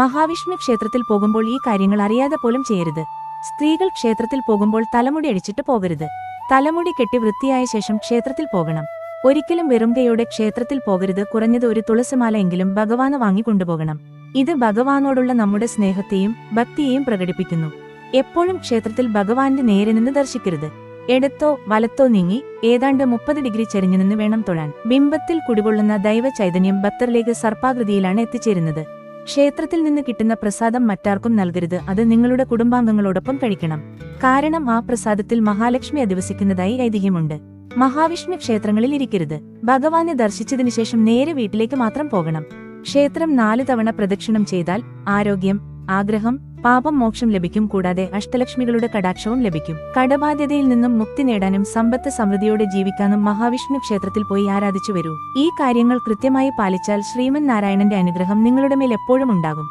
മഹാവിഷ്ണു ക്ഷേത്രത്തിൽ പോകുമ്പോൾ ഈ കാര്യങ്ങൾ അറിയാതെ പോലും ചെയ്യരുത്. സ്ത്രീകൾ ക്ഷേത്രത്തിൽ പോകുമ്പോൾ തലമുടി അടിച്ചിട്ട് പോകരുത്. തലമുടി കെട്ടി വൃത്തിയായ ശേഷം ക്ഷേത്രത്തിൽ പോകണം. ഒരിക്കലും വെറും കൈയോടെ ക്ഷേത്രത്തിൽ പോകരുത്. കുറഞ്ഞത് ഒരു തുളസിമാല എങ്കിലും ഭഗവാന് വാങ്ങിക്കൊണ്ടുപോകണം ഇത് ഭഗവാനോടുള്ള നമ്മുടെ സ്നേഹത്തെയും ഭക്തിയെയും പ്രകടിപ്പിക്കുന്നു. എപ്പോഴും ക്ഷേത്രത്തിൽ ഭഗവാന്റെ നേരെ നിന്ന് ദർശിക്കരുത്. എടുത്തോ വലത്തോ നീങ്ങി ഏതാണ്ട് മുപ്പത് ഡിഗ്രി ചെരിഞ്ഞു നിന്ന് വേണം തൊഴാൻ. ബിംബത്തിൽ കുടികൊള്ളുന്ന ദൈവ ചൈതന്യം ഭക്തരിലേക്ക് സർപ്പാകൃതിയിലാണ് എത്തിച്ചേരുന്നത്. ക്ഷേത്രത്തിൽ നിന്ന് കിട്ടുന്ന പ്രസാദം മറ്റാർക്കും നൽകരുത്. അത് നിങ്ങളുടെ കുടുംബാംഗങ്ങളോടൊപ്പം കഴിക്കണം. കാരണം ആ പ്രസാദത്തിൽ മഹാലക്ഷ്മി അധിവസിക്കുന്നതായി ഐതിഹ്യമുണ്ട്. മഹാവിഷ്ണു ക്ഷേത്രങ്ങളിൽ ഇരിക്കരുത്. ഭഗവാനെ ദർശിച്ചതിനു ശേഷം നേരെ വീട്ടിലേക്ക് മാത്രം പോകണം. ക്ഷേത്രം നാല് തവണ പ്രദക്ഷിണം ചെയ്താൽ ആരോഗ്യം ആഗ്രഹം പാപം മോക്ഷം ലഭിക്കും കൂടാതെ അഷ്ടലക്ഷ്മികളുടെ കടാക്ഷവും ലഭിക്കും. കടബാധ്യതയിൽ നിന്നും മുക്തി നേടാനും സമ്പത്ത് സമൃദ്ധിയോടെ ജീവിക്കാനും മഹാവിഷ്ണു ക്ഷേത്രത്തിൽ പോയി ആരാധിച്ചു വരൂ. ഈ കാര്യങ്ങൾ കൃത്യമായി പാലിച്ചാൽ ശ്രീമൻ നാരായണന്റെ അനുഗ്രഹം നിങ്ങളുടെ മേൽ എപ്പോഴും ഉണ്ടാകും.